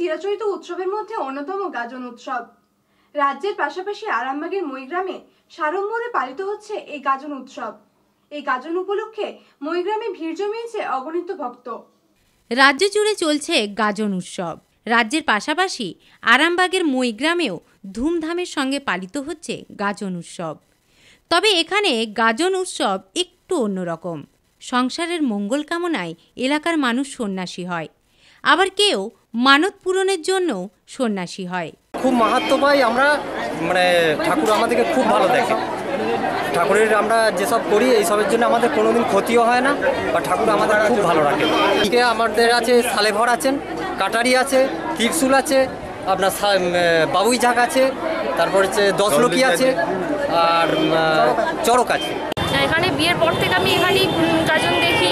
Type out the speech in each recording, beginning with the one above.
চিরাচরিত উৎসবের মধ্যে অন্যতম গাজন উৎসব। রাজ্যের পাশাপাশি আরামবাগের মইগ্রামে সাড়ম্বরে পালিত হচ্ছে এই গাজন উৎসব। এই গাজন উপলক্ষে মইগ্রামে ভিড় জমিয়েছে অগণিত ভক্ত। রাজ্য জুড়ে চলছে গাজন উৎসব। রাজ্যের পাশাপাশি আরামবাগের মইগ্রামেও ধুমধামের সঙ্গে পালিত হচ্ছে গাজন উৎসব। তবে এখানে গাজন উৎসব একটু অন্যরকম। সংসারের মঙ্গল কামনায় এলাকার মানুষ সন্ন্যাসী হয়। আবার কেউ মানত পূরণের জন্য সন্ন্যাসী হয়। খুব মাহাত্ম পাই আমরা মানে ঠাকুর আমাদেরকে খুব ভালো দেখে। ঠাকুরের আমরা যেসব করি এইসবের জন্য আমাদের কোনোদিন ক্ষতিও হয় না বা ঠাকুর আমাদের খুব ভালো রাখে। এদিকে আমাদের আছে সালেভর আছেন কাটারি আছে ত্রিশুল আছে আপনার বাবুই ঝাঁক আছে তারপর হচ্ছে দশলোকি আছে আর চরক আছে। এখানে বিয়ের পর থেকে আমি এখানেই গাজন দেখি।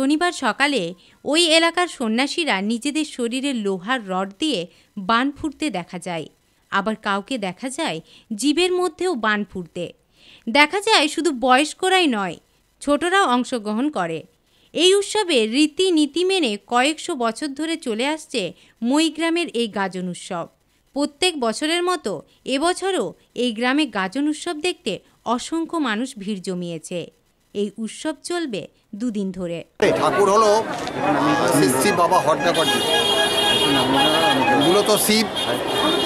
শনিবার সকালে ওই এলাকার সন্ন্যাসীরা নিজেদের শরীরে লোহার রড দিয়ে বান ফুটতে দেখা যায়। আবার কাউকে দেখা যায় জীবের মধ্যেও বান ফুটতে দেখা যায় শুধু বয়স্করাই নয়, ছোটরাও অংশগ্রহণ করে। এই উৎসবে রীতি নীতি মেনে কয়েকশো বছর ধরে চলে আসছে মইগ্রামের এই গাজন উৎসব। প্রত্যেক বছরের মতো এবছরও এই গ্রামে গাজন উৎসব দেখতে অসংখ্য মানুষ ভিড় জমিয়েছে। এই উৎসব চলবে দুদিন ধরে। ঠাকুর হলো শিব বাবা হট্টাকর্জি মূলত শিব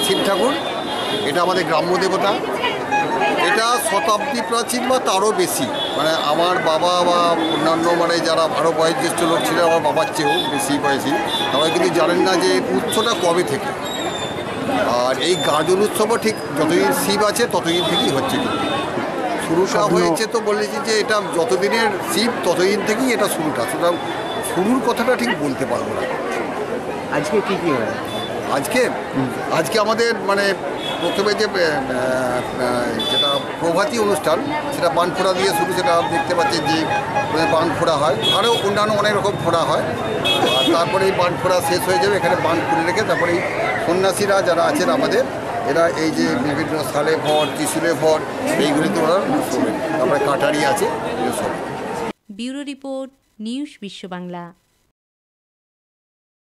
শিব ঠাকুর। এটা আমাদের গ্রাম্য দেবতা। এটা শতাব্দী প্রাচীন বা তারও বেশি। মানে আমার বাবা বা অন্যান্য মানে যারা আরও বয়োজ্যেষ্ঠ লোক ছিল, আমার বাবার চেয়েও বেশি বয়সী। তারা কিন্তু জানেন না যে উৎসটা কবে থেকে। আর এই গাজন উৎসবও ঠিক যতদিন শিব আছে, ততদিন থেকেই হচ্ছে। কিন্তু শুরুটা হয়েছে তো বলেছি যে এটা যতদিনের শিব ততদিন থেকেই এটা শুরুটা। সুতরাং শুরুর কথাটা ঠিক বলতে পারব না। আজকে কি কি হয়? আজকে? আজকে আমাদের মানে প্রথমে যে যেটা প্রভাতী অনুষ্ঠান সেটা বান ফোড়া দিয়ে শুরু সেটা দেখতে পাচ্ছেন যে বান ফোড়া হয়। আরও অন্যান্য অনেক রকম ফোড়া হয়। আর তারপরে এই বান ফোড়া শেষ হয়ে যাবে এখানে বান খুলে রেখে তারপরে এই সন্ন্যাসীরা যারা আছেন আমাদের এরা এই যে বিভিন্ন সালে ভর, ত্রিশুলে ভর, এইগুলিতে ওরা আমরা কাটারি আছে ব্যুরো রিপোর্ট, নিউজ বিশ্ব বাংলা।